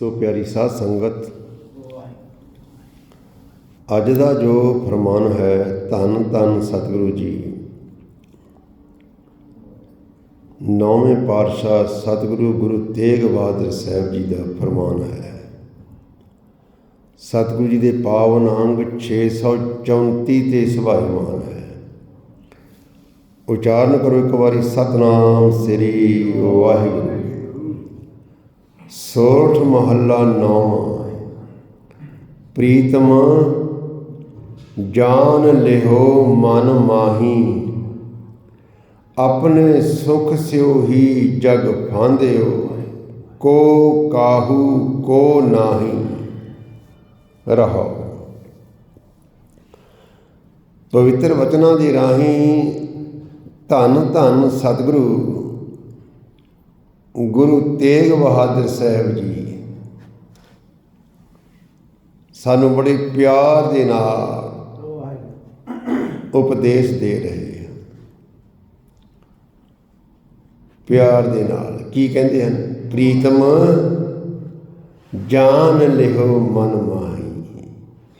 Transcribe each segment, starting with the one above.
ਸੋ ਪਿਆਰੀ ਸਾਧ ਸੰਗਤ, ਅੱਜ ਦਾ ਜੋ ਫਰਮਾਨ ਹੈ, ਧੰਨ ਧੰਨ ਸਤਿਗੁਰੂ ਜੀ। ਨੌਵੇਂ ਪਾਤਸ਼ਾਹ ਸਤਿਗੁਰੂ ਗੁਰੂ ਤੇਗ ਬਹਾਦਰ ਸਾਹਿਬ ਜੀ ਦਾ ਫਰਮਾਨ ਹੈ। ਸਤਿਗੁਰੂ ਜੀ ਦੇ ਪਾਵਨ ਅੰਗ 634 ਤੇ ਸੁਭਾਇਮਾਨ ਹੈ। ਉਚਾਰਨ ਕਰੋ ਇੱਕ ਵਾਰੀ, ਸਤਨਾਮ ਸ੍ਰੀ ਵਾਹਿਗੁਰੂ। ਸੋਠ ਮਹੱਲਾ ਨੌਵਾਂ ਪ੍ਰੀਤਮ ਜਾਨ ਲਿਹੋ ਮਨ ਮਾਹੀ, ਆਪਣੇ ਸੁਖ ਸਿਓ ਹੀ ਜਗ ਫਾਂਦਿਓ, ਕੋ ਕਾਹੂ ਕੋ ਨਾਹੀ। ਰਹੋ। ਪਵਿੱਤਰ ਵਚਨਾਂ ਦੀ ਰਾਹੀਂ ਧੰਨ ਧੰਨ ਸਤਿਗੁਰੂ ਗੁਰੂ ਤੇਗ ਬਹਾਦਰ ਸਾਹਿਬ ਜੀ ਸਾਨੂੰ ਬੜੇ ਪਿਆਰ ਦੇ ਨਾਲ ਉਪਦੇਸ਼ ਦੇ ਰਹੇ ਹਨ ਪਿਆਰ ਦੇ ਨਾਲ ਕੀ ਕਹਿੰਦੇ ਹਨ? ਪ੍ਰੀਤਮ ਜਾਨ ਲਿਹੋ ਮਨ ਮਾਹੀ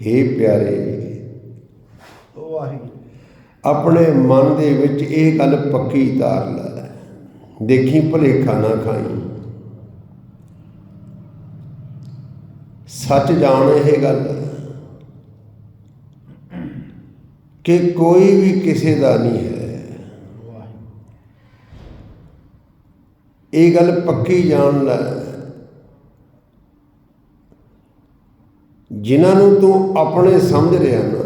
हे ਪਿਆਰੇ। ਆਪਣੇ ਮਨ ਦੇ ਵਿੱਚ ਇਹ ਗੱਲ ਪੱਕੀ ਧਾਰ ਲੈ। ਦੇਖੀ ਭਲੇਖਾ ਨਾ ਖਾਈ। ਸੱਚ ਜਾਣ ਇਹ ਗੱਲ ਕਿ ਕੋਈ ਵੀ ਕਿਸੇ ਦਾ ਨਹੀਂ ਹੈ। ਇਹ ਗੱਲ ਪੱਕੀ ਜਾਣ ਲੈ ਜਿਨ੍ਹਾਂ ਨੂੰ ਤੂੰ ਆਪਣੇ ਸਮਝ ਰਿਹਾ ਨਾ,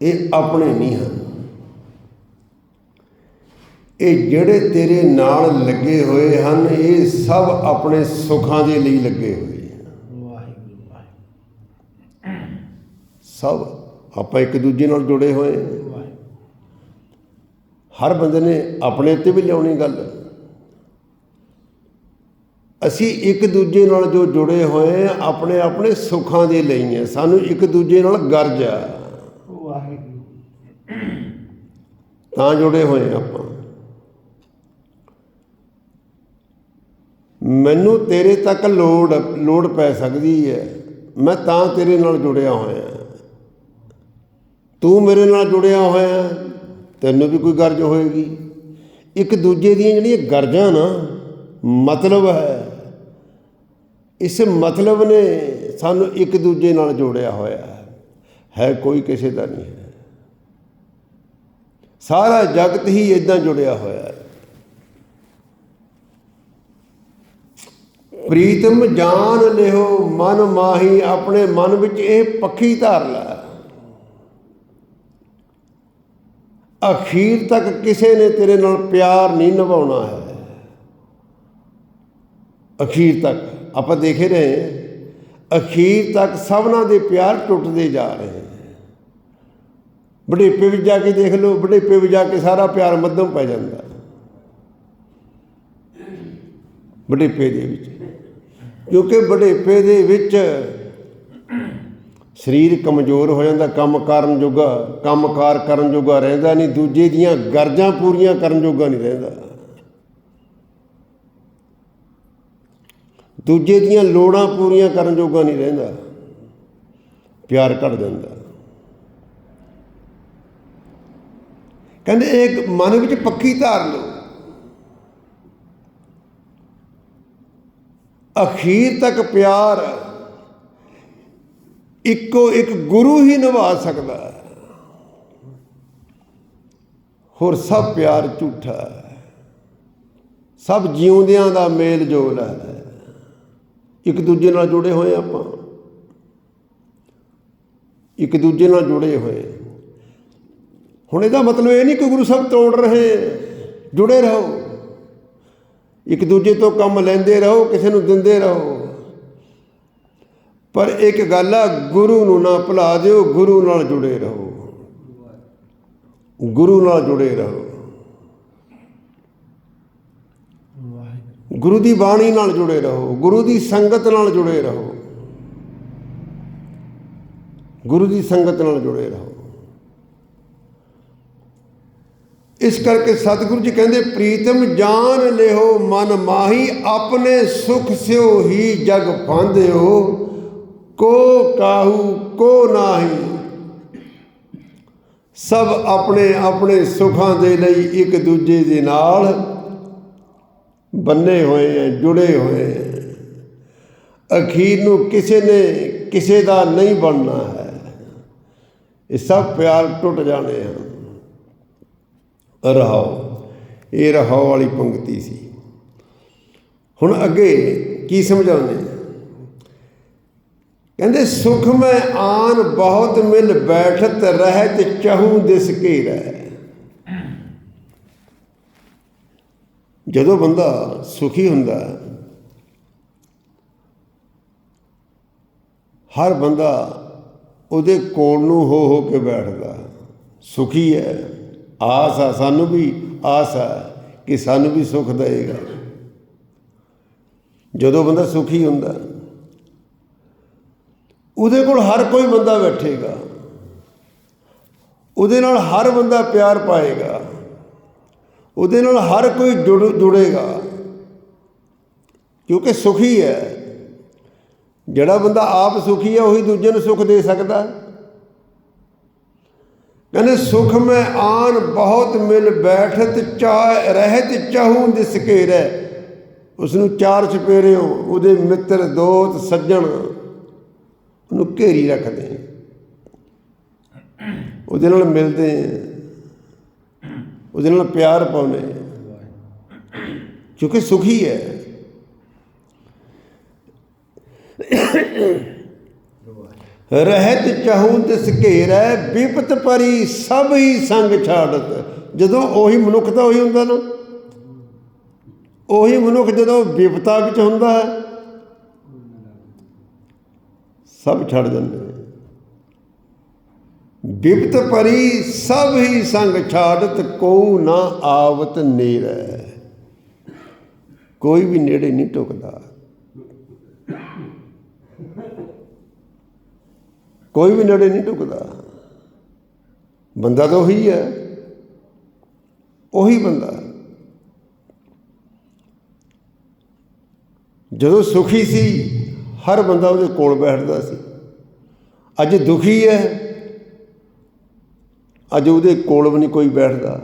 ਇਹ ਆਪਣੇ ਨਹੀਂ ਹਨ। ਇਹ ਜਿਹੜੇ ਤੇਰੇ ਨਾਲ ਲੱਗੇ ਹੋਏ ਹਨ, ਇਹ ਸਭ ਆਪਣੇ ਸੁੱਖਾਂ ਦੇ ਲਈ ਲੱਗੇ ਹੋਏ ਹਨ ਵਾਹਿਗੁਰੂ ਵਾਹਿਗੁਰੂ ਸਭ ਆਪਾਂ ਇੱਕ ਦੂਜੇ ਨਾਲ ਜੁੜੇ ਹੋਏ ਹਰ ਬੰਦੇ ਨੇ ਆਪਣੇ 'ਤੇ ਵੀ ਲਿਆਉਣੀ ਗੱਲ। ਅਸੀਂ ਇੱਕ ਦੂਜੇ ਨਾਲ ਜੋ ਜੁੜੇ ਹੋਏ ਹਾਂ ਆਪਣੇ ਆਪਣੇ ਸੁੱਖਾਂ ਦੇ ਲਈ ਹੈ ਸਾਨੂੰ ਇੱਕ ਦੂਜੇ ਨਾਲ ਗਰਜ ਆ। ਵਾਹਿਗੁਰੂ ਤਾਂ ਜੁੜੇ ਹੋਏ ਆਪਾਂ। ਮੈਨੂੰ ਤੇਰੇ ਤੱਕ ਲੋੜ ਲੋੜ ਪੈ ਸਕਦੀ ਹੈ। ਮੈਂ ਤਾਂ ਤੇਰੇ ਨਾਲ ਜੁੜਿਆ ਹੋਇਆ ਤੂੰ ਮੇਰੇ ਨਾਲ ਜੁੜਿਆ ਹੋਇਆ ਤੈਨੂੰ ਵੀ ਕੋਈ ਗਰਜ ਹੋਏਗੀ। ਇੱਕ ਦੂਜੇ ਦੀਆਂ ਜਿਹੜੀਆਂ ਗਰਜਾਂ ਨਾ, ਮਤਲਬ ਹੈ। ਇਸ ਮਤਲਬ ਨੇ ਸਾਨੂੰ ਇੱਕ ਦੂਜੇ ਨਾਲ ਜੋੜਿਆ ਹੋਇਆ ਹੈ। ਹੈ ਕੋਈ ਕਿਸੇ ਦਾ ਨਹੀਂ ਹੈ। ਸਾਰਾ ਜਗਤ ਹੀ ਇਦਾਂ ਜੁੜਿਆ ਹੋਇਆ ਹੈ। ਪ੍ਰੀਤਮ ਜਾਨ ਲਿਓ ਮਨ ਮਾਹੀ, ਆਪਣੇ ਮਨ ਵਿੱਚ ਇਹ ਪੱਖੀ ਧਾਰ ਲੈ। ਅਖੀਰ ਤੱਕ ਕਿਸੇ ਨੇ ਤੇਰੇ ਨਾਲ ਪਿਆਰ ਨਹੀਂ ਨਿਭਾਉਣਾ ਹੈ। ਅਖੀਰ ਤੱਕ, ਆਪਾਂ ਦੇਖੇ ਰਹੇ ਅਖੀਰ ਤੱਕ ਸਭਨਾਂ ਦੇ ਪਿਆਰ ਟੁੱਟਦੇ ਜਾ ਰਹੇ ਹਨ ਬੜੇਪੇ ਵਿੱਚ ਜਾ ਕੇ ਦੇਖ ਲਓ ਬੜੇਪੇ ਵਿੱਚ ਜਾ ਕੇ ਸਾਰਾ ਪਿਆਰ ਮੱਧਮ ਪੈ ਜਾਂਦਾ। ਬੜੇਪੇ ਦੇ ਵਿੱਚ। ਕਿਉਂਕਿ ਬੜੇਪੇ ਦੇ ਵਿੱਚ ਸਰੀਰ ਕਮਜ਼ੋਰ ਹੋ ਜਾਂਦਾ, ਕੰਮ ਕਰਨ ਜੋਗਾ ਕੰਮਕਾਰ ਕਰਨ ਜੋਗਾ ਰਹਿੰਦਾ ਨਹੀਂ, ਦੂਜੇ ਦੀਆਂ ਗਰਜਾਂ ਪੂਰੀਆਂ ਕਰਨ ਜੋਗਾ ਨਹੀਂ ਰਹਿੰਦਾ। ਦੂਜੇ ਦੀਆਂ ਲੋੜਾਂ ਪੂਰੀਆਂ ਕਰਨ ਜੋਗਾ ਨਹੀਂ ਰਹਿੰਦਾ। ਪਿਆਰ ਘਟ ਜਾਂਦਾ। ਕਹਿੰਦੇ ਇੱਕ ਮਨ ਵਿੱਚ ਪੱਕੀ ਧਾਰ ਲਓ ਅਖੀਰ ਤੱਕ ਪਿਆਰ ਇੱਕੋ ਇੱਕ ਗੁਰੂ ਹੀ ਨਿਭਾ ਸਕਦਾ ਹੈ। ਹੋਰ ਸਭ ਪਿਆਰ ਝੂਠਾ ਹੈ। ਸਭ ਜਿਉਂਦਿਆਂ ਦਾ ਮੇਲ ਜੋਲ ਹੈ। ਇੱਕ ਦੂਜੇ ਨਾਲ ਜੁੜੇ ਹੋਏ ਆਪਾਂ। ਇੱਕ ਦੂਜੇ ਨਾਲ ਜੁੜੇ ਹੋਏ। ਹੁਣ ਇਹਦਾ ਮਤਲਬ ਇਹ ਨਹੀਂ ਕਿ ਗੁਰੂ ਸਾਹਿਬ ਤੋੜ ਰਹੇ, ਜੁੜੇ ਰਹੋ। ਇੱਕ ਦੂਜੇ ਤੋਂ ਕੰਮ ਲੈਂਦੇ ਰਹੋ, ਕਿਸੇ ਨੂੰ ਦਿੰਦੇ ਰਹੋ। ਪਰ ਇੱਕ ਗੱਲ ਆ, ਗੁਰੂ ਨੂੰ ਨਾ ਭੁਲਾ ਦਿਓ, ਗੁਰੂ ਨਾਲ ਜੁੜੇ ਰਹੋ। ਗੁਰੂ ਨਾਲ ਜੁੜੇ ਰਹੋ। ਗੁਰੂ ਦੀ ਬਾਣੀ ਨਾਲ ਜੁੜੇ ਰਹੋ, ਗੁਰੂ ਦੀ ਸੰਗਤ ਨਾਲ ਜੁੜੇ ਰਹੋ। ਗੁਰੂ ਦੀ ਸੰਗਤ ਨਾਲ ਜੁੜੇ ਰਹੋ। ਇਸ ਕਰਕੇ ਸਤਿਗੁਰੂ ਜੀ ਕਹਿੰਦੇ, ਪ੍ਰੀਤਮ ਜਾਨ ਲਿਓ ਮਨ ਮਾਹੀ, ਆਪਣੇ ਸੁਖ ਸਿਓ ਹੀ ਜਗ ਫਾਂਦਿਓ, ਕੋ ਕਾਹੂ, ਕੋ ਨਾਹੀ। ਸਭ ਆਪਣੇ ਆਪਣੇ ਸੁਖਾਂ ਦੇ ਲਈ ਇੱਕ ਦੂਜੇ ਦੇ ਨਾਲ ਬੰਨੇ ਹੋਏ ਹੈ ਜੁੜੇ ਹੋਏ ਹੈ ਅਖੀਰ ਨੂੰ ਕਿਸੇ ਨੇ ਕਿਸੇ ਦਾ ਨਹੀਂ ਬਣਨਾ ਹੈ। ਇਹ ਸਭ ਪਿਆਰ ਟੁੱਟ ਜਾਣੇ ਹਨ। ਰਹਾਓ। ਇਹ ਰਹਾਓ ਵਾਲੀ ਪੰਕਤੀ ਸੀ। ਹੁਣ ਅੱਗੇ ਕੀ ਸਮਝਾਉਂਦੇ ਕਹਿੰਦੇ, ਸੁਖ ਮੈਂ ਆਨ ਬਹੁਤ ਮਿਲ ਬੈਠਤ ਰਹਿਤ ਚਹੂ ਦਿਸ ਰਹਿ। ਜਦੋਂ ਬੰਦਾ ਸੁਖੀ ਹੁੰਦਾ ਹਰ ਬੰਦਾ ਉਹਦੇ ਕੋਲ ਨੂੰ ਹੋ ਹੋ ਕੇ ਬੈਠਦਾ ਸੁਖੀ ਹੈ। ਆਸ ਆ, ਸਾਨੂੰ ਵੀ ਆਸ ਹੈ ਕਿ ਸਾਨੂੰ ਵੀ ਸੁਖ ਦੇਗਾ ਜਦੋਂ ਬੰਦਾ ਸੁਖੀ ਹੁੰਦਾ, ਉਹਦੇ ਕੋਲ ਹਰ ਕੋਈ ਬੰਦਾ ਬੈਠੇਗਾ। ਉਹਦੇ ਨਾਲ ਹਰ ਬੰਦਾ ਪਿਆਰ ਪਾਏਗਾ। ਉਹਦੇ ਨਾਲ ਹਰ ਕੋਈ ਜੁੜ, ਜੁੜੇਗਾ। ਕਿਉਂਕਿ ਸੁਖੀ ਹੈ। ਜਿਹੜਾ ਬੰਦਾ ਆਪ ਸੁਖੀ ਹੈ, ਉਹੀ ਦੂਜੇ ਨੂੰ ਸੁਖ ਦੇ ਸਕਦਾ। ਹੈ ਕਹਿੰਦੇ ਸੁਖ ਮੈਂ ਆਨ ਬਹੁਤ ਮਿਲ ਬੈਠਤ ਚਾਹ ਰਹਿਤ ਚਾਹੂ ਦਿਸ ਘੇਰੈ ਉਸ ਨੂੰ ਚਾਰ ਚਪੇਰਿਓ ਉਹਦੇ ਮਿੱਤਰ, ਦੋਸਤ, ਸੱਜਣ, ਉਹਨੂੰ ਘੇਰੀ ਰੱਖਦੇ ਉਹਦੇ ਨਾਲ ਮਿਲਦੇ ਉਹਦੇ ਨਾਲ ਪਿਆਰ ਪਾਉਂਦੇ ਕਿਉਂਕਿ ਸੁਖੀ ਹੈ। ਰਹਿਤ ਚਾਹੂੰ ਤਿਸ ਘੇਰੈ ਵਿਪਤ ਪਰੀ ਸਭ ਹੀ ਸੰਗ ਛਾੜਤ। ਜਦੋਂ ਉਹੀ ਮਨੁੱਖ ਤਾਂ ਉਹੀ ਹੁੰਦਾ ਨਾ। ਉਹੀ ਮਨੁੱਖ ਜਦੋਂ ਵਿਪਤਾ ਵਿੱਚ ਹੁੰਦਾ ਹੈ, ਸਭ ਛੱਡ ਜਾਂਦੇ ਨੇ। ਬਿਪਤ ਪਰੀ ਸਭ ਹੀ ਸੰਗ ਛਾੜਤ ਕੋ ਨਾ ਆਵਤ ਨੇਰੈ। ਕੋਈ ਵੀ ਨੇੜੇ ਨਹੀਂ ਟੁਕਦਾ। ਕੋਈ ਵੀ ਨੇੜੇ ਨਹੀਂ ਟੁਕਦਾ। ਬੰਦਾ ਤਾਂ ਉਹੀ ਹੈ। ਉਹੀ ਬੰਦਾ ਜਦੋਂ ਸੁਖੀ ਸੀ, ਹਰ ਬੰਦਾ ਉਹਦੇ ਕੋਲ ਬੈਠਦਾ ਸੀ। ਅੱਜ ਦੁਖੀ ਹੈ। ਅੱਜ ਉਹਦੇ ਕੋਲ ਵੀ ਨਹੀਂ ਕੋਈ ਬੈਠਦਾ।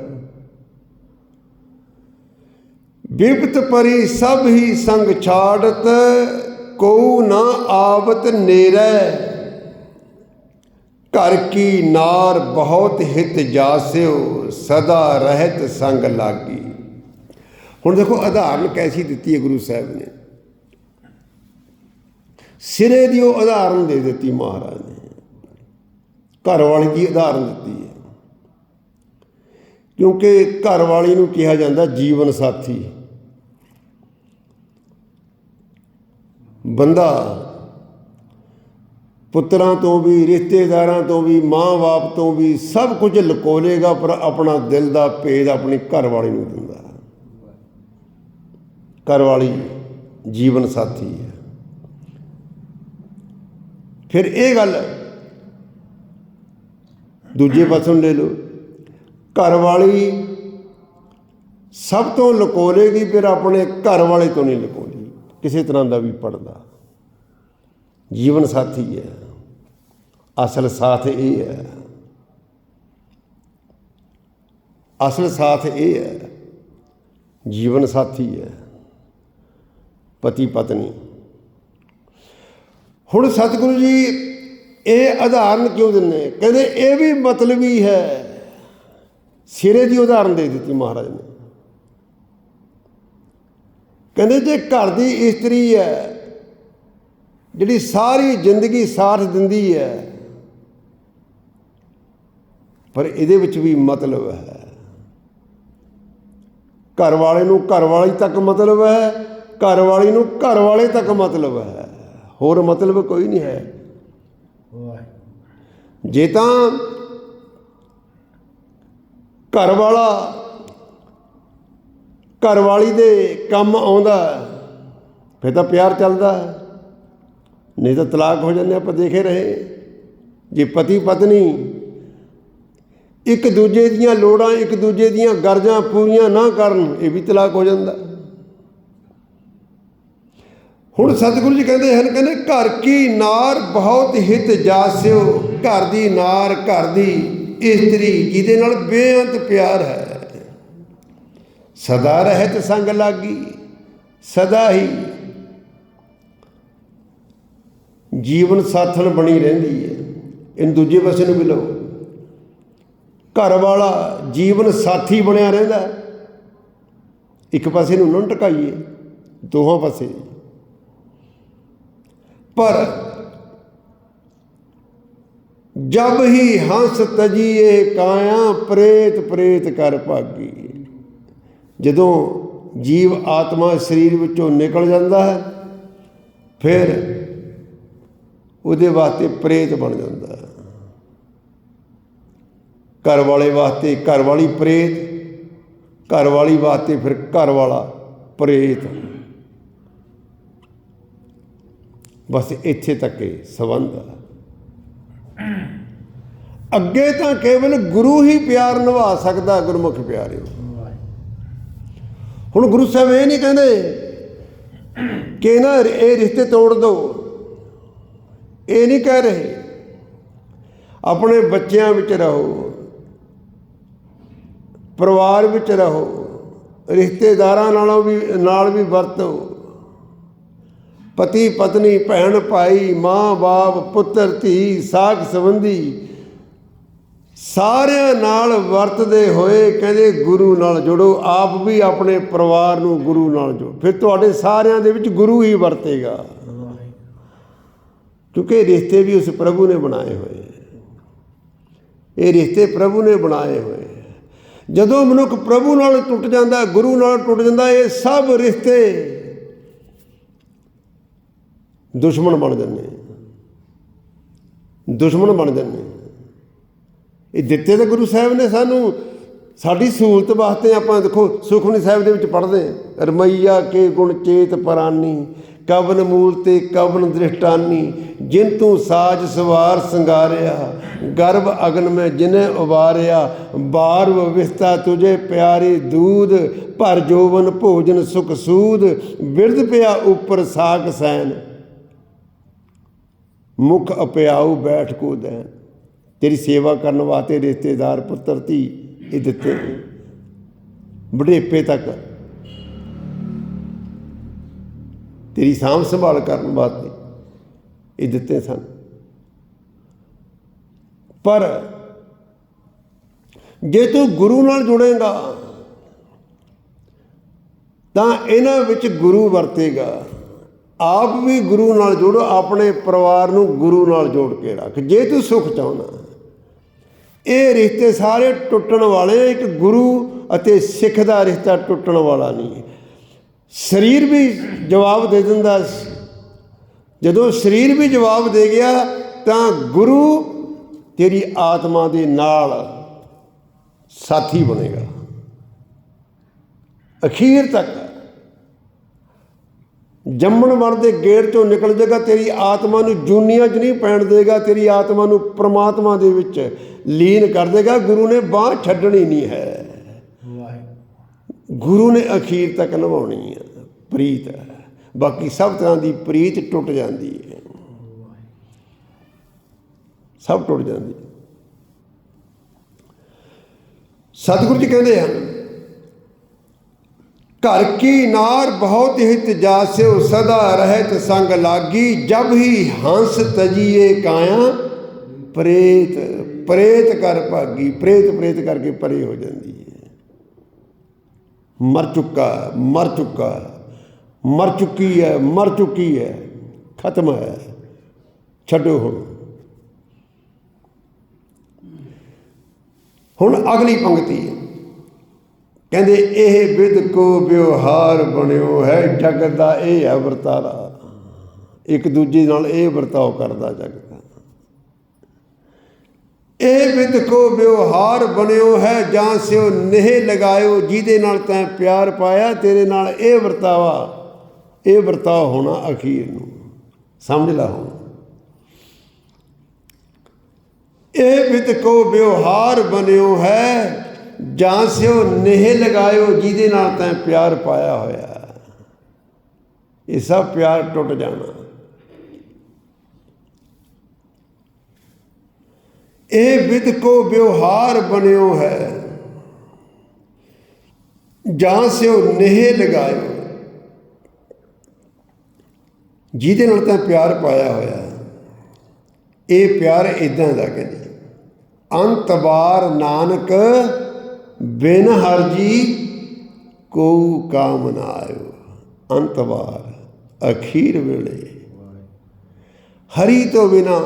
ਬਿਪਤ ਪਰੀ ਸਭ ਹੀ ਸੰਗ ਛਾੜਤ ਕੋ ਨਾ ਆਵਤ ਨੇਰੈ। ਘਰ ਕੀ ਨਾਰ ਬਹੁਤ ਹਿਤ ਜਾਸਿਓ, ਸਦਾ ਰਹਿਤ ਸੰਗ ਲਾਗੀ। ਹੁਣ ਦੇਖੋ, ਉਦਾਹਰਨ ਕੈਸੀ ਦਿੱਤੀ ਹੈ ਗੁਰੂ ਸਾਹਿਬ ਨੇ। ਸਿਰੇ ਦੀ ਉਹ ਉਦਾਹਰਨ ਦੇ ਦਿੱਤੀ ਮਹਾਰਾਜ ਨੇ। ਘਰ ਵਾਲੀ ਦੀ ਉਦਾਹਰਨ ਦਿੱਤੀ ਹੈ। ਕਿਉਂਕਿ ਘਰ ਵਾਲੀ ਨੂੰ ਕਿਹਾ ਜਾਂਦਾ ਜੀਵਨ ਸਾਥੀ। ਬੰਦਾ ਪੁੱਤਰਾਂ ਤੋਂ ਵੀ, ਰਿਸ਼ਤੇਦਾਰਾਂ ਤੋਂ ਵੀ, ਮਾਂ-ਬਾਪ ਤੋਂ ਵੀ ਸਭ ਕੁਝ ਲਕੋਲੇਗਾ, ਪਰ ਆਪਣਾ ਦਿਲ ਦਾ ਭੇਦ ਆਪਣੀ ਘਰਵਾਲੀ ਨੂੰ ਦਿੰਦਾ ਘਰਵਾਲੀ ਜੀਵਨ ਸਾਥੀ ਹੈ। ਫਿਰ ਇਹ ਗੱਲ ਦੂਜੇ ਪਾਸੋਂ ਲੈ ਲਓ। ਘਰਵਾਲੀ ਸਭ ਤੋਂ ਲੁਕੋਲੇਗੀ, ਫਿਰ ਆਪਣੇ ਘਰ ਵਾਲੇ ਤੋਂ ਨਹੀਂ ਲਕੋਲੀ। ਕਿਸੇ ਤਰ੍ਹਾਂ ਦਾ ਵੀ ਪੜਦਾ ਜੀਵਨ ਸਾਥੀ ਹੈ। ਅਸਲ ਸਾਥ ਇਹ ਹੈ। ਅਸਲ ਸਾਥ ਇਹ ਹੈ, ਜੀਵਨ ਸਾਥੀ ਹੈ, ਪਤੀ ਪਤਨੀ। ਹੁਣ ਸਤਿਗੁਰੂ ਜੀ ਇਹ ਉਦਾਹਰਨ ਕਿਉਂ ਦਿੰਦੇ ਕਹਿੰਦੇ ਇਹ ਵੀ ਮਤਲਬੀ ਹੈ, ਸਿਰੇ ਦੀ ਉਦਾਹਰਨ ਦੇ ਦਿੱਤੀ ਮਹਾਰਾਜ ਨੇ। ਕਹਿੰਦੇ ਜੇ ਘਰ ਦੀ ਇਸਤਰੀ ਹੈ, ਜਿਹੜੀ ਸਾਰੀ ਜ਼ਿੰਦਗੀ ਸਾਥ ਦਿੰਦੀ ਹੈ ਪਰ ਇਹਦੇ ਵਿੱਚ ਵੀ ਮਤਲਬ ਹੈ। ਘਰ ਵਾਲੇ ਨੂੰ ਘਰ ਵਾਲੀ ਤੱਕ ਮਤਲਬ ਹੈ ਘਰ ਵਾਲੀ ਨੂੰ ਘਰ ਵਾਲੇ ਤੱਕ ਮਤਲਬ ਹੈ। ਹੋਰ ਮਤਲਬ ਕੋਈ ਨਹੀਂ ਹੈ। ਜੇ ਤਾਂ ਘਰ ਵਾਲਾ ਘਰ ਵਾਲੀ ਦੇ ਕੰਮ ਆਉਂਦਾ ਫਿਰ ਤਾਂ ਪਿਆਰ ਚੱਲਦਾ ਨਹੀਂ ਤਾਂ ਤਲਾਕ ਹੋ ਜਾਂਦੇ ਆਪਾਂ ਦੇਖੇ ਰਹੇ। ਜੇ ਪਤੀ ਪਤਨੀ ਇੱਕ ਦੂਜੇ ਦੀਆਂ ਲੋੜਾਂ, ਇੱਕ ਦੂਜੇ ਦੀਆਂ ਗਰਜਾਂ ਪੂਰੀਆਂ ਨਾ ਕਰਨ, ਇਹ ਵੀ ਤਲਾਕ ਹੋ ਜਾਂਦਾ। ਹੁਣ ਸਤਿਗੁਰੂ ਜੀ ਕਹਿੰਦੇ ਹਨ, ਕਹਿੰਦੇ ਘਰ ਕੀ ਨਾਰ ਬਹੁਤ ਹਿਤ ਜਾਸਿਓ ਘਰ ਦੀ ਨਾਰ ਘਰ ਦੀ ਇਸਤਰੀ, ਜਿਹਦੇ ਨਾਲ ਬੇਅੰਤ ਪਿਆਰ ਹੈ। ਸਦਾ ਰਹਿਤ ਸੰਗ ਲਾਗੀ, ਸਦਾ ਹੀ ਜੀਵਨ ਸਾਥਣ ਬਣੀ ਰਹਿੰਦੀ ਹੈ। ਇਹਨੂੰ ਦੂਜੇ ਪਾਸੇ ਨੂੰ ਵੀ ਲਓ। ਘਰ ਵਾਲਾ ਜੀਵਨ ਸਾਥੀ ਬਣਿਆ ਰਹਿੰਦਾ ਇੱਕ ਪਾਸੇ ਨੂੰ ਨਾ ਟਕਾਈਏ ਦੋਹਾਂ ਪਾਸੇ। ਪਰ ਜਬ ਹੀ ਹੰਸ ਤਜੀਏ ਕਾਇਆ, ਪ੍ਰੇਤ ਪ੍ਰੇਤ ਕਰ ਭਾਗੀ। ਜਦੋਂ ਜੀਵ ਆਤਮਾ ਸਰੀਰ ਵਿੱਚੋਂ ਨਿਕਲ ਜਾਂਦਾ ਹੈ, ਫਿਰ ਉਹਦੇ ਵਾਸਤੇ ਪ੍ਰੇਤ ਬਣ ਜਾਂਦਾ ਹੈ। ਘਰ ਵਾਲੇ ਵਾਸਤੇ ਘਰ ਵਾਲੀ ਪ੍ਰੇਤ ਘਰ ਵਾਲੀ ਵਾਸਤੇ ਫਿਰ ਘਰ ਵਾਲਾ ਪ੍ਰੇਤ। ਬਸ ਇੱਥੇ ਤੱਕ ਇਹ ਸੰਬੰਧ ਅੱਗੇ ਤਾਂ ਕੇਵਲ ਗੁਰੂ ਹੀ ਪਿਆਰ ਨਿਭਾ ਸਕਦਾ, ਗੁਰਮੁਖ ਪਿਆਰਿਓ। ਹੁਣ ਗੁਰੂ ਸਾਹਿਬ ਇਹ ਨਹੀਂ ਕਹਿੰਦੇ ਕਿ ਨਾ ਇਹ ਰਿਸ਼ਤੇ ਤੋੜ ਦਿਓ ਇਹ ਨਹੀਂ ਕਹਿ ਰਹੇ। ਆਪਣੇ ਬੱਚਿਆਂ ਵਿੱਚ ਰਹੋ। ਪਰਿਵਾਰ ਵਿੱਚ ਰਹੋ, ਰਿਸ਼ਤੇਦਾਰਾਂ ਨਾਲੋਂ ਵੀ, ਨਾਲ ਵੀ ਵਰਤੋ। ਪਤੀ, ਪਤਨੀ, ਭੈਣ, ਭਾਈ, ਮਾਂ, ਬਾਪ, ਪੁੱਤਰ, ਧੀ, ਸਾਖ, ਸੰਬੰਧੀ ਸਾਰਿਆਂ ਨਾਲ ਵਰਤਦੇ ਹੋਏ ਕਹਿੰਦੇ ਗੁਰੂ ਨਾਲ ਜੁੜੋ, ਆਪ ਵੀ ਆਪਣੇ ਪਰਿਵਾਰ ਨੂੰ ਗੁਰੂ ਨਾਲ ਜੋੜ। ਫਿਰ ਤੁਹਾਡੇ ਸਾਰਿਆਂ ਦੇ ਵਿੱਚ ਗੁਰੂ ਹੀ ਵਰਤੇਗਾ। ਕਿਉਂਕਿ ਰਿਸ਼ਤੇ ਵੀ ਉਸ ਪ੍ਰਭੂ ਨੇ ਬਣਾਏ ਹੋਏ। ਇਹ ਰਿਸ਼ਤੇ ਪ੍ਰਭੂ ਨੇ ਬਣਾਏ ਹੋਏ। ਜਦੋਂ ਮਨੁੱਖ ਪ੍ਰਭੂ ਨਾਲ ਟੁੱਟ ਜਾਂਦਾ, ਗੁਰੂ ਨਾਲ ਟੁੱਟ ਜਾਂਦਾ, ਇਹ ਸਭ ਰਿਸ਼ਤੇ ਦੁਸ਼ਮਣ ਬਣ ਜਾਂਦੇ ਦੁਸ਼ਮਣ ਬਣ ਜਾਂਦੇ ਇਹ ਦਿੱਤੇ ਤਾਂ ਗੁਰੂ ਸਾਹਿਬ ਨੇ ਸਾਨੂੰ, ਸਾਡੀ ਸਹੂਲਤ ਵਾਸਤੇ ਆਪਾਂ ਦੇਖੋ ਸੁਖਮਨੀ ਸਾਹਿਬ ਦੇ ਵਿੱਚ ਪੜ੍ਹਦੇ ਹਾਂ ਰਮਈਆ ਕੇ ਗੁਣ ਚੇਤ ਪਰਾਨੀ ਕਵਨ ਮੂਲ ਤੇ ਕਵਨ ਦ੍ਰਿਸ਼ਟਾਨੀ, ਜਿਨ ਤੂੰ ਸਾਜ ਸਵਾਰ ਸੰਗਾਰਿਆ, ਗਰਭ ਅਗਨ ਮੈਂ ਜਿਨੇ ਉਬਾਰਿਆ, ਬਾਰ ਵਿਵਸਥਾ ਤੁਝੇ ਪਿਆਰੀ ਦੂਧ, ਭਰ ਜੋਵਨ ਭੋਜਨ ਸੁਖ ਸੂਦ, ਬਿਰਧ ਪਿਆ ਉਪਰ ਸਾਖ ਸੈਨ। ਮੁਖ ਅਪਿਆਉ ਬੈਠ ਕੋ ਦੇਨ। ਤੇਰੀ ਸੇਵਾ ਕਰਨ ਵਾਸਤੇ ਰਿਸ਼ਤੇਦਾਰ ਪੁੱਤਰ ਧੀ ਇਹ ਦਿੱਤੇ ਬੁਢੇਪੇ ਤੱਕ ਤੇਰੀ ਸਾਂਭ ਸੰਭਾਲ ਕਰਨ ਵਾਸਤੇ ਇਹ ਦਿੱਤੇ ਸਨ। ਪਰ ਜੇ ਤੂੰ ਗੁਰੂ ਨਾਲ ਜੁੜੇਗਾ ਤਾਂ ਇਹਨਾਂ ਵਿੱਚ ਗੁਰੂ ਵਰਤੇਗਾ। ਆਪ ਵੀ ਗੁਰੂ ਨਾਲ ਜੁੜੋ ਆਪਣੇ ਪਰਿਵਾਰ ਨੂੰ ਗੁਰੂ ਨਾਲ ਜੋੜ ਕੇ ਰੱਖ। ਜੇ ਤੂੰ ਸੁਖ ਚਾਹੁੰਦਾ ਇਹ ਰਿਸ਼ਤੇ ਸਾਰੇ ਟੁੱਟਣ ਵਾਲੇ ਆ, ਇੱਕ ਗੁਰੂ ਅਤੇ ਸਿੱਖ ਦਾ ਰਿਸ਼ਤਾ ਟੁੱਟਣ ਵਾਲਾ ਨਹੀਂ। ਹੈ ਸਰੀਰ ਵੀ ਜਵਾਬ ਦੇ ਦਿੰਦਾ ਸੀ। ਜਦੋਂ ਸਰੀਰ ਵੀ ਜਵਾਬ ਦੇ ਗਿਆ, ਤਾਂ ਗੁਰੂ ਤੇਰੀ ਆਤਮਾ ਦੇ ਨਾਲ ਸਾਥੀ ਬਣੇਗਾ। ਅਖੀਰ ਤੱਕ ਜੰਮਣ ਮਰ ਦੇ ਗੇੜ ਚੋਂ ਨਿਕਲ ਜਾਏਗਾ, ਤੇਰੀ ਆਤਮਾ ਨੂੰ ਜੂਨੀਆਂ 'ਚ ਨਹੀਂ ਪੈਣ ਦੇਗਾ, ਤੇਰੀ ਆਤਮਾ ਨੂੰ ਪ੍ਰਮਾਤਮਾ ਦੇ ਵਿੱਚ ਲੀਨ ਕਰ ਦੇਗਾ। ਗੁਰੂ ਨੇ ਬਾਹ ਛੱਡਣੀ ਨਹੀਂ ਹੈ। ਗੁਰੂ ਨੇ ਅਖੀਰ ਤੱਕ ਨਿਭਾਉਣੀ ਹੈ ਪ੍ਰੀਤ ਬਾਕੀ ਸਭ ਤਰ੍ਹਾਂ ਦੀ ਪ੍ਰੀਤ ਟੁੱਟ ਜਾਂਦੀ ਹੈ। ਸਭ ਟੁੱਟ ਜਾਂਦੀ ਹੈ। ਸਤਿਗੁਰੂ ਜੀ ਕਹਿੰਦੇ ਹਨ, ਘਰ ਕੀ ਨਾਰ ਬਹੁਤ ਹਿਤ ਜਾਸਿਓ ਸਦਾ ਰਹਿਤ ਸੰਗ ਲਾਗੀ, ਜਬ ਹੀ ਹੰਸ ਤਜੀਏ ਕਾਇਆ, ਪ੍ਰੇਤ ਪ੍ਰੇਤ ਕਰ ਭਾਗੀ ਪ੍ਰੇਤ ਪ੍ਰੇਤ ਕਰਕੇ ਪਰੇ ਹੋ ਜਾਂਦੀ ਹੈ। ਮਰ ਚੁੱਕਾ ਹੈ, ਮਰ ਚੁੱਕਾ ਮਰ ਚੁੱਕੀ ਹੈ ਮਰ ਚੁੱਕੀ ਹੈ ਖਤਮ ਹੈ ਛੱਡੋ ਹੁਣ। ਹੁਣ ਅਗਲੀ ਪੰਕਤੀ ਹੈ। ਕਹਿੰਦੇ ਇਹ ਵਿਦ ਕੋ ਵਿਵਹਾਰ ਬਣਿਓ ਹੈ ਜਗਤ ਦਾ ਇਹ ਹੈ ਵਰਤਾਰਾ। ਇੱਕ ਦੂਜੇ ਨਾਲ ਇਹ ਵਰਤਾਓ ਕਰਦਾ ਜਗਤ। ਇਹ ਵਿਦ ਕੋ ਵਿਵਹਾਰ ਬਣਿਓ ਹੈ, ਜਾਂ ਸਿਓ ਨਹਿ ਲਗਾਇਓ, ਜਿਹਦੇ ਨਾਲ ਤੈਂ ਪਿਆਰ ਪਾਇਆ, ਤੇਰੇ ਨਾਲ ਇਹ ਵਰਤਾਵਾ, ਇਹ ਵਰਤਾਓ ਹੋਣਾ ਅਖੀਰ ਨੂੰ। ਸਮਝ ਲਾ ਹੁਣ। ਇਹ ਬਿਤ ਕੋ ਵਿਵਹਾਰ ਬਣਿਓ ਹੈ, ਜਾਂ ਸਿਓ ਨੇਹ ਲਗਾਇਓ, ਜਿਹਦੇ ਨਾਲ ਤੈਂ ਪਿਆਰ ਪਾਇਆ ਹੋਇਆ। ਇਹ ਸਭ ਪਿਆਰ ਟੁੱਟ ਜਾਣਾ। ਇਹ ਵਿਦ ਕੋ ਵਿਵਹਾਰ ਬਨਿਓ ਹੈ। ਜਾਂ ਸਿਓ ਨੇਹ ਲਗਾਇਓ। ਜਿਹਦੇ ਨਾਲ ਤਾਂ ਪਿਆਰ ਪਾਇਆ ਹੋਇਆ ਇਹ ਪਿਆਰ ਇਦਾਂ ਦਾ ਕਹਿੰਦੇ ਅੰਤ ਬਾਰ ਨਾਨਕ ਬਿਨ ਹਰਜੀ ਕੋ ਕਾਮ ਨਾ ਆਇਓ। ਅੰਤ ਬਾਰ ਅਖੀਰ ਵੇਲੇ। ਹਰੀ ਤੋਂ ਬਿਨਾ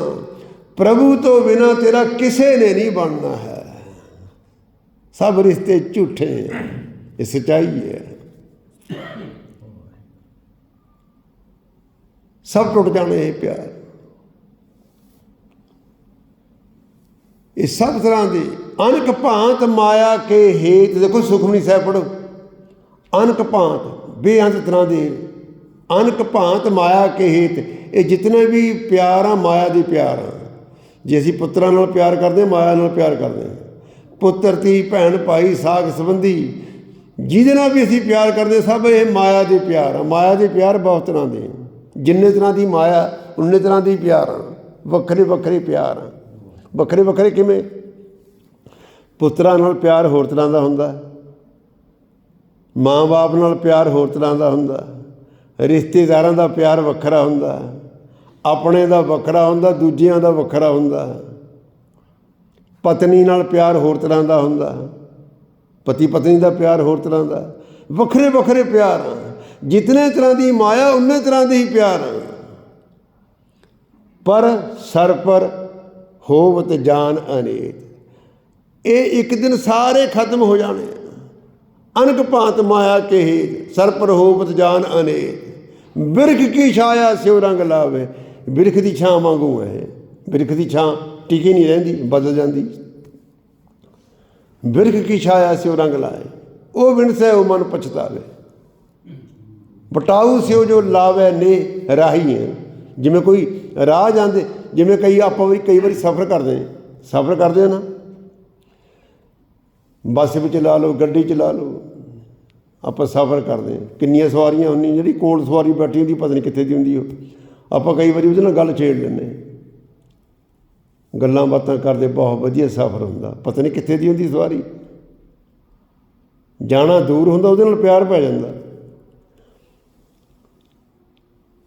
ਪ੍ਰਭੂ ਤੋਂ ਬਿਨਾ ਤੇਰਾ ਕਿਸੇ ਨੇ ਨਹੀਂ ਬਣਨਾ ਹੈ। ਸਭ ਰਿਸ਼ਤੇ ਝੂਠੇ ਹੈ, ਇਹ ਸਚਾਈ ਹੈ। ਸਭ ਟੁੱਟ ਜਾਣੇ ਇਹ ਪਿਆਰ। ਇਹ ਸਭ ਤਰ੍ਹਾਂ ਦੀ ਅਨਕ ਭਾਂਤ ਮਾਇਆ ਕੇ ਹੇਤ, ਦੇਖੋ ਸੁਖਮਨੀ ਸਾਹਿਬ ਪੜੋ ਅਨਕ ਭਾਂਤ, ਬੇਅੰਤ ਤਰ੍ਹਾਂ ਦੇ ਅਨਕ ਭਾਂਤ ਮਾਇਆ ਕੇ ਹੇਤ, ਇਹ ਜਿਤਨੇ ਵੀ ਪਿਆਰ ਆ, ਮਾਇਆ ਦੇ ਪਿਆਰ ਆ। ਜੇ ਅਸੀਂ ਪੁੱਤਰਾਂ ਨਾਲ ਪਿਆਰ ਕਰਦੇ ਹਾਂ, ਮਾਇਆ ਨਾਲ ਪਿਆਰ ਕਰਦੇ ਹਾਂ। ਪੁੱਤਰ ਧੀ ਭੈਣ ਭਾਈ ਸਾਖ ਸੰਬੰਧੀ ਜਿਹਦੇ ਨਾਲ ਵੀ ਅਸੀਂ ਪਿਆਰ ਕਰਦੇ ਸਭ ਇਹ ਮਾਇਆ ਦੇ ਪਿਆਰ ਆ। ਮਾਇਆ ਦੇ ਪਿਆਰ ਬਹੁਤ ਤਰ੍ਹਾਂ ਦੇ ਜਿੰਨੇ ਤਰ੍ਹਾਂ ਦੀ ਮਾਇਆ ਉਨੇ ਤਰ੍ਹਾਂ ਦੀ ਪਿਆਰ ਆ। ਵੱਖਰੇ ਵੱਖਰੇ ਪਿਆਰ ਆ। ਵੱਖਰੇ ਵੱਖਰੇ ਕਿਵੇਂ? ਪੁੱਤਰਾਂ ਨਾਲ ਪਿਆਰ ਹੋਰ ਤਰ੍ਹਾਂ ਦਾ ਹੁੰਦਾ। ਮਾਂ-ਬਾਪ ਨਾਲ ਪਿਆਰ ਹੋਰ ਤਰ੍ਹਾਂ ਦਾ ਹੁੰਦਾ। ਰਿਸ਼ਤੇਦਾਰਾਂ ਦਾ ਪਿਆਰ ਵੱਖਰਾ ਹੁੰਦਾ। ਆਪਣੇ ਦਾ ਵੱਖਰਾ ਹੁੰਦਾ, ਦੂਜਿਆਂ ਦਾ ਵੱਖਰਾ ਹੁੰਦਾ। ਪਤਨੀ ਨਾਲ ਪਿਆਰ ਹੋਰ ਤਰ੍ਹਾਂ ਦਾ ਹੁੰਦਾ। ਪਤੀ ਪਤਨੀ ਦਾ ਪਿਆਰ ਹੋਰ ਤਰ੍ਹਾਂ ਦਾ। ਵੱਖਰੇ ਵੱਖਰੇ ਪਿਆਰ। ਆ ਜਿਤਨੇ ਤਰ੍ਹਾਂ ਦੀ ਮਾਇਆ, ਉਨੇ ਤਰ੍ਹਾਂ ਦੀ ਹੀ ਪਿਆਰ। ਆ ਪਰ ਸਰ ਪਰ ਹੋਵਤ ਜਾਨ ਅਨੇਤ ਇਹ ਇੱਕ ਦਿਨ ਸਾਰੇ ਖਤਮ ਹੋ ਜਾਣੇ। ਅਨਕ ਭਾਂਤ ਮਾਇਆ ਕੇ ਹੇਤ ਸਰ ਪਰ ਹੋਵਤ ਜਾਨ ਅਨੇਤ ਬਿਰਖ ਕੀ ਛਾਇਆ ਸਿਉ ਰੰਗ ਲਾਵੇ ਬਿਰਖ ਦੀ ਛਾਂ ਵਾਂਗੂ ਹੈ ਬਿਰਖ ਦੀ ਛਾਂ ਟਿਕੀ ਨਹੀਂ ਰਹਿੰਦੀ, ਬਦਲ ਜਾਂਦੀ। ਬਿਰਖ ਕੀ ਛਾਇਆ ਸਿਉ ਰੰਗ ਲਾਏ। ਉਹ ਵਿਣਸੈ ਉਹ ਮਨ ਪਛਤਾਵੇ। ਬਟਾਊ ਸਿਉ ਜੋ ਲਾਵੇ ਨੇ ਰਾਹੀ ਹੈ। ਜਿਵੇਂ ਕੋਈ ਰਾਹ ਜਾਂਦੇ, ਜਿਵੇਂ ਕਈ ਆਪਾਂ ਵੀ ਕਈ ਵਾਰੀ ਸਫ਼ਰ ਕਰਦੇ ਹਾਂ। ਸਫ਼ਰ ਕਰਦੇ ਹਾਂ ਨਾ। ਬੱਸ ਵਿੱਚ ਲਾ ਲਓ, ਗੱਡੀ 'ਚ ਲਾ ਲਓ। ਆਪਾਂ ਸਫ਼ਰ ਕਰਦੇ ਹਾਂ। ਕਿੰਨੀਆਂ ਸਵਾਰੀਆਂ ਹੁੰਦੀਆਂ, ਜਿਹੜੀ ਕੋਲ ਸਵਾਰੀ ਬੈਠੀ ਹੁੰਦੀ, ਪਤਾ ਨਹੀਂ ਕਿੱਥੇ ਦੀ ਹੁੰਦੀ ਉਹ। ਆਪਾਂ ਕਈ ਵਾਰੀ ਉਹਦੇ ਨਾਲ ਗੱਲ ਛੇੜ ਲੈਂਦੇ ਗੱਲਾਂ ਬਾਤਾਂ ਕਰਦੇ ਬਹੁਤ ਵਧੀਆ ਸਫ਼ਰ ਹੁੰਦਾ। ਪਤਾ ਨਹੀਂ ਕਿੱਥੇ ਦੀ ਹੁੰਦੀ ਸਵਾਰੀ। ਜਾਣਾ ਦੂਰ ਹੁੰਦਾ, ਉਹਦੇ ਨਾਲ ਪਿਆਰ ਪੈ ਜਾਂਦਾ।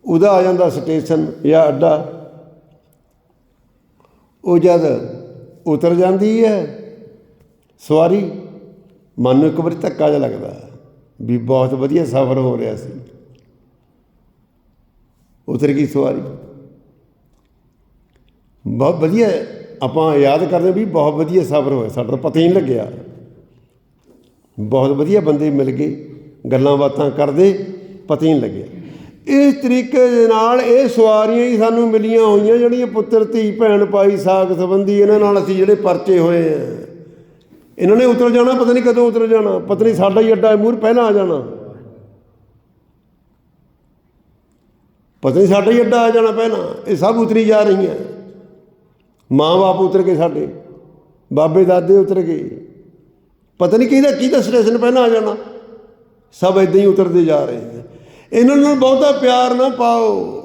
ਉਹਦਾ ਆ ਜਾਂਦਾ ਸਟੇਸ਼ਨ ਜਾਂ ਅੱਡਾ। ਉਹ ਜਦ ਉਤਰ ਜਾਂਦੀ ਹੈ ਸਵਾਰੀ, ਮਨ ਨੂੰ ਇੱਕ ਵਾਰੀ ਧੱਕਾ ਜਿਹਾ ਲੱਗਦਾ ਵੀ ਬਹੁਤ ਵਧੀਆ ਸਫ਼ਰ ਹੋ ਰਿਹਾ ਸੀ। ਉਤਰ ਗਈ ਸਵਾਰੀ। ਬਹੁਤ ਵਧੀਆ, ਆਪਾਂ ਯਾਦ ਕਰਦੇ ਵੀ ਬਹੁਤ ਵਧੀਆ ਸਫ਼ਰ ਹੋਇਆ, ਸਾਡਾ ਤਾਂ ਪਤਾ ਹੀ ਨਹੀਂ ਲੱਗਿਆ। ਬਹੁਤ ਵਧੀਆ ਬੰਦੇ ਮਿਲ ਗਏ, ਗੱਲਾਂ ਬਾਤਾਂ ਕਰਦੇ, ਪਤਾ ਹੀ ਨਹੀਂ ਲੱਗਿਆ। ਇਸ ਤਰੀਕੇ ਦੇ ਨਾਲ ਇਹ ਸਵਾਰੀਆਂ ਹੀ ਸਾਨੂੰ ਮਿਲੀਆਂ ਹੋਈਆਂ, ਜਿਹੜੀਆਂ ਪੁੱਤਰ, ਧੀ, ਭੈਣ, ਭਾਈ, ਸਾਗ ਸੰਬੰਧੀ ਇਹਨਾਂ ਨਾਲ ਅਸੀਂ ਜਿਹੜੇ ਪਰਚੇ ਹੋਏ ਆ। ਇਹਨਾਂ ਨੇ ਉਤਰ ਜਾਣਾ, ਪਤਾ ਨਹੀਂ ਕਦੋਂ ਉਤਰ ਜਾਣਾ, ਪਤਾ ਨਹੀਂ ਸਾਡਾ ਹੀ ਅੱਡਾ ਮੂਰ ਪਹਿਲਾਂ ਆ ਜਾਣਾ। ਪਤਾ ਨਹੀਂ ਸਾਡਾ ਹੀ ਅੱਡਾ ਆ ਜਾਣਾ ਪਹਿਲਾਂ, ਇਹ ਸਭ ਉਤਰੀ ਜਾ ਰਹੀਆਂ। ਮਾਂ-ਬਾਪ ਉਤਰ ਗਏ ਸਾਡੇ, ਬਾਬੇ ਦਾਦੇ ਉਤਰ ਗਏ। ਪਤਾ ਨਹੀਂ ਕਿਹਦਾ ਕਿਹਦਾ ਸਟੇਸ਼ਨ ਪਹਿਲਾਂ ਆ ਜਾਣਾ। ਸਭ ਇਦਾਂ ਹੀ ਉਤਰਦੇ ਜਾ ਰਹੇ ਨੇ। ਇਹਨਾਂ ਨੂੰ ਬਹੁਤਾ ਪਿਆਰ ਨਾ ਪਾਓ।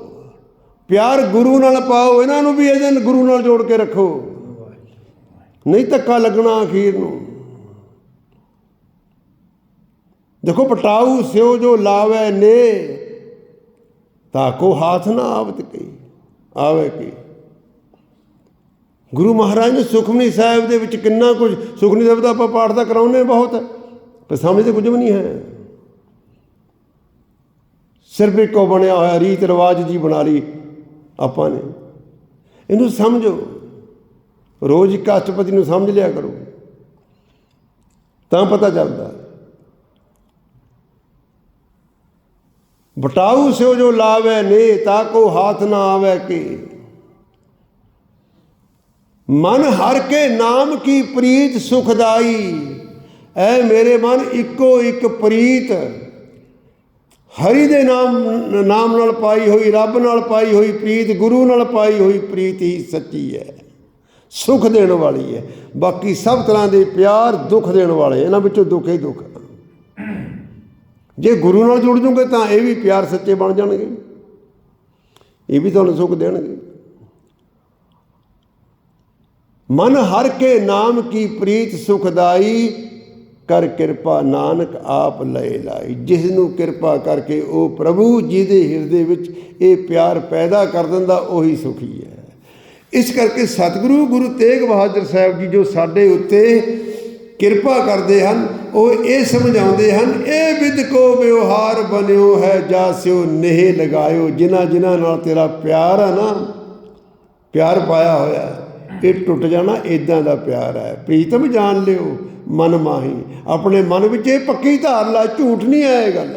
ਪਿਆਰ ਗੁਰੂ ਨਾਲ ਪਾਓ, ਇਹਨਾਂ ਨੂੰ ਵੀ ਇਹਦੇ ਨਾਲ ਗੁਰੂ ਨਾਲ ਜੋੜ ਕੇ ਰੱਖੋ। ਨਹੀਂ ਧੱਕਾ ਲੱਗਣਾ ਅਖੀਰ ਨੂੰ। ਦੇਖੋ ਪਟਾਊ ਸਿਓ ਜੋ ਲਾਵੇ ਨੇ ਤਾਕੋ ਹਾਥ ਨਾ ਆਵਤ ਕੀ ਆਵੇ ਕੀ? ਗੁਰੂ ਮਹਾਰਾਜ ਨੇ ਸੁਖਮਨੀ ਸਾਹਿਬ ਦੇ ਵਿੱਚ ਕਿੰਨਾ ਕੁਝ, ਸੁਖਮਨੀ ਸਾਹਿਬ ਦਾ ਆਪਾਂ ਪਾਠ ਤਾਂ ਕਰਾਉਂਦੇ ਬਹੁਤ, ਪਰ ਸਮਝਦੇ ਕੁਝ ਵੀ ਨਹੀਂ ਹੈ। ਸਿਰਫ ਇੱਕੋ ਬਣਿਆ ਹੋਇਆ, ਰੀਤ ਰਿਵਾਜ ਜੀ ਬਣਾ ਲਈ ਆਪਾਂ ਨੇ। ਇਹਨੂੰ ਸਮਝੋ। ਰੋਜ਼ ਇੱਕ ਅਸ਼ਟਪਤੀ ਨੂੰ ਸਮਝ ਲਿਆ ਕਰੋ। ਤਾਂ ਪਤਾ ਚੱਲਦਾ। ਬਟਾਊ ਸਿਓ ਜੋ ਲਾਵੇ ਨੇ ਤਾ ਕੋ ਹਾਥ ਨਾ ਆਵੇ ਕੀ। ਮਨ ਹਰ ਕੇ ਨਾਮ ਕੀ ਪ੍ਰੀਤ ਸੁਖਦਾਈ, ਐ ਮੇਰੇ ਮਨ ਇੱਕੋ ਇੱਕ ਪ੍ਰੀਤ। ਹਰੀ ਦੇ ਨਾਮ ਨਾਮ ਨਾਲ ਪਾਈ ਹੋਈ, ਰੱਬ ਨਾਲ ਪਾਈ ਹੋਈ ਪ੍ਰੀਤ, ਗੁਰੂ ਨਾਲ ਪਾਈ ਹੋਈ ਪ੍ਰੀਤ ਹੀ ਸੱਚੀ ਹੈ ਸੁਖ ਦੇਣ ਵਾਲੀ ਹੈ ਬਾਕੀ ਸਭ ਤਰ੍ਹਾਂ ਦੇ ਪਿਆਰ ਦੁੱਖ ਦੇਣ ਵਾਲੇ, ਇਹਨਾਂ ਵਿੱਚੋਂ ਦੁੱਖ ਹੀ ਦੁੱਖ। ਜੇ ਗੁਰੂ ਨਾਲ ਜੁੜ ਜੂਗੇ ਤਾਂ ਇਹ ਵੀ ਪਿਆਰ ਸੱਚੇ ਬਣ ਜਾਣਗੇ। ਇਹ ਵੀ ਤੁਹਾਨੂੰ ਸੁਖ ਦੇਣਗੇ। ਮਨ ਹਰ ਕੇ ਨਾਮ ਕੀ ਪ੍ਰੀਤ ਸੁਖਦਾਈ, ਕਰ ਕਿਰਪਾ ਨਾਨਕ ਆਪ ਲੈ ਲਾਈ। ਜਿਸ ਨੂੰ ਕਿਰਪਾ ਕਰਕੇ ਉਹ ਪ੍ਰਭੂ ਜੀ ਦੇ ਹਿਰਦੇ ਵਿੱਚ ਇਹ ਪਿਆਰ ਪੈਦਾ ਕਰ ਦਿੰਦਾ, ਉਹੀ ਸੁਖੀ ਹੈ। ਇਸ ਕਰਕੇ ਸਤਿਗੁਰੂ ਗੁਰੂ ਤੇਗ ਬਹਾਦਰ ਸਾਹਿਬ ਜੀ ਜੋ ਸਾਡੇ ਉੱਤੇ ਕਿਰਪਾ ਕਰਦੇ ਹਨ, ਉਹ ਇਹ ਸਮਝਾਉਂਦੇ ਹਨ, ਇਹ ਵਿਦ ਕੋ ਵਿਵਹਾਰ ਬਨਿਓ ਹੈ ਜਾਸਿਓ ਨਹਿ ਲਗਾਇਓ, ਜਿਨ੍ਹਾਂ ਜਿਨ੍ਹਾਂ ਨਾਲ ਤੇਰਾ ਪਿਆਰ ਹੈ ਨਾ, ਪਿਆਰ ਪਾਇਆ ਹੋਇਆ ਇਹ ਟੁੱਟ ਜਾਣਾ ਇਦਾਂ ਦਾ ਪਿਆਰ ਹੈ। ਪ੍ਰੀਤਮ ਜਾਣ ਲਿਓ, ਮਨ ਮਾਹੀ, ਆਪਣੇ ਮਨ ਵਿੱਚ ਇਹ ਪੱਕੀ ਧਾਰ ਲਾ ਝੂਠ ਨਹੀਂ ਆਇਆ ਇਹ ਗੱਲ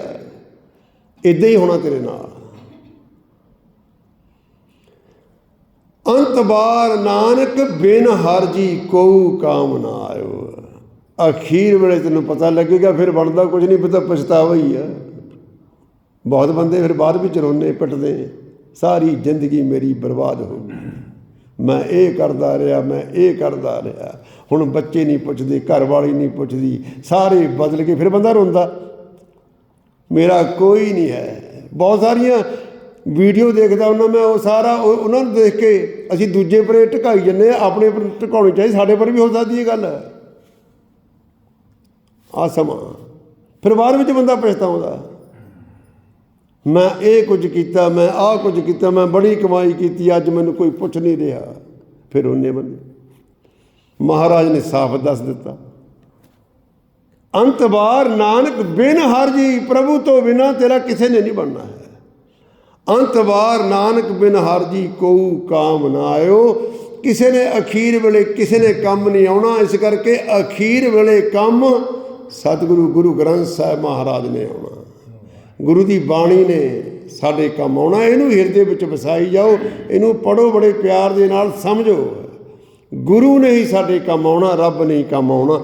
ਇਦਾਂ ਹੀ ਹੋਣਾ ਤੇਰੇ ਨਾਲ। ਅੰਤ ਬਾਰ ਨਾਨਕ ਬਿਨ ਹਰ ਜੀ ਕੋ ਕਾਮ ਨਾ ਆਇਓ। ਅਖੀਰ ਵੇਲੇ ਤੈਨੂੰ ਪਤਾ ਲੱਗੇਗਾ, ਫਿਰ ਬਣਦਾ ਕੁਝ ਨਹੀਂ ਪਤਾ ਪਛਤਾਵਾ ਹੀ ਆ। ਬਹੁਤ ਬੰਦੇ ਫਿਰ ਬਾਅਦ ਵਿੱਚ ਰੋਨੇ ਪਿੱਟਦੇ, ਸਾਰੀ ਜ਼ਿੰਦਗੀ ਮੇਰੀ ਬਰਬਾਦ ਹੋ ਗਈ। ਮੈਂ ਇਹ ਕਰਦਾ ਰਿਹਾ, ਮੈਂ ਇਹ ਕਰਦਾ ਰਿਹਾ। ਹੁਣ ਬੱਚੇ ਨਹੀਂ ਪੁੱਛਦੇ ਘਰ ਵਾਲੀ ਨਹੀਂ ਪੁੱਛਦੀ, ਸਾਰੇ ਬਦਲ ਕੇ ਫਿਰ ਬੰਦਾ ਰੋਂਦਾ। ਮੇਰਾ ਕੋਈ ਨਹੀਂ ਹੈ। ਬਹੁਤ ਸਾਰੀਆਂ ਵੀਡੀਓ ਦੇਖਦਾ ਉਹਨਾਂ ਮੈਂ, ਉਹ ਸਾਰਾ ਉਹ- ਉਹਨਾਂ ਨੂੰ ਦੇਖ ਕੇ ਅਸੀਂ ਦੂਜੇ ਪਰੇ ਢਕਾਈ ਜੰਨੇ ਆ ਆਪਣੇ ਪਰ ਢਕਾਉਣੀ ਚਾਹੀਦੀ, ਸਾਡੇ ਪਰ ਵੀ ਹੋ ਸਕਦੀ ਇਹ ਗੱਲ। ਆ ਸਮਾਂ। ਫਿਰ ਬਾਅਦ ਵਿੱਚ ਬੰਦਾ ਪਛਤਾਉਂਦਾ ਮੈਂ ਇਹ ਕੁਝ ਕੀਤਾ, ਮੈਂ ਆਹ ਕੁਝ ਕੀਤਾ, ਮੈਂ ਬੜੀ ਕਮਾਈ ਕੀਤੀ, ਅੱਜ ਮੈਨੂੰ ਕੋਈ ਪੁੱਛ ਨਹੀਂ ਰਿਹਾ। ਫਿਰ ਉਹਨੇ ਬੰਦੇ ਮਹਾਰਾਜ ਨੇ ਸਾਫ਼ ਦੱਸ ਦਿੱਤਾ। ਅੰਤ ਬਾਰ ਨਾਨਕ ਬਿਨ ਹਰ ਜੀ, ਪ੍ਰਭੂ ਤੋਂ ਬਿਨਾ ਤੇਰਾ ਕਿਸੇ ਨੇ ਨਹੀਂ ਬਣਨਾ ਹੈ। ਅੰਤ ਬਾਰ ਨਾਨਕ ਬਿਨ ਹਰ ਜੀ ਕੋ ਕਾਮ ਨਾ ਆਇਓ। ਕਿਸੇ ਨੇ ਅਖੀਰ ਵੇਲੇ ਕਿਸੇ ਨੇ ਕੰਮ ਨਹੀਂ ਆਉਣਾ, ਇਸ ਕਰਕੇ ਅਖੀਰ ਵੇਲੇ ਕੰਮ ਸਤਿਗੁਰੂ ਗੁਰੂ ਗ੍ਰੰਥ ਸਾਹਿਬ ਮਹਾਰਾਜ ਨੇ ਆਉਣਾ। ਗੁਰੂ ਦੀ ਬਾਣੀ ਨੇ ਸਾਡੇ ਕੰਮ ਆਉਣਾ, ਇਹਨੂੰ ਹਿਰਦੇ ਵਿੱਚ ਵਸਾਈ ਜਾਓ, ਇਹਨੂੰ ਪੜੋ ਬੜੇ ਪਿਆਰ ਦੇ ਨਾਲ, ਸਮਝੋ। ਗੁਰੂ ਨੇ ਹੀ ਸਾਡੇ ਕੰਮ ਆਉਣਾ, ਰੱਬ ਨੇ ਹੀ ਕੰਮ ਆਉਣਾ।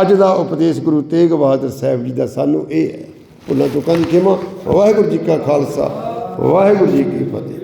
ਅੱਜ ਦਾ ਉਪਦੇਸ਼ ਗੁਰੂ ਤੇਗ ਬਹਾਦਰ ਸਾਹਿਬ ਜੀ ਦਾ ਸਾਨੂੰ ਇਹ ਹੈ। ਉਹਨਾਂ ਤੋਂ ਦੀ ਖਿਮਾ। ਵਾਹਿਗੁਰੂ ਜੀ ਕਾ ਖਾਲਸਾ, ਵਾਹਿਗੁਰੂ ਜੀ ਕੀ ਫਤਿਹ।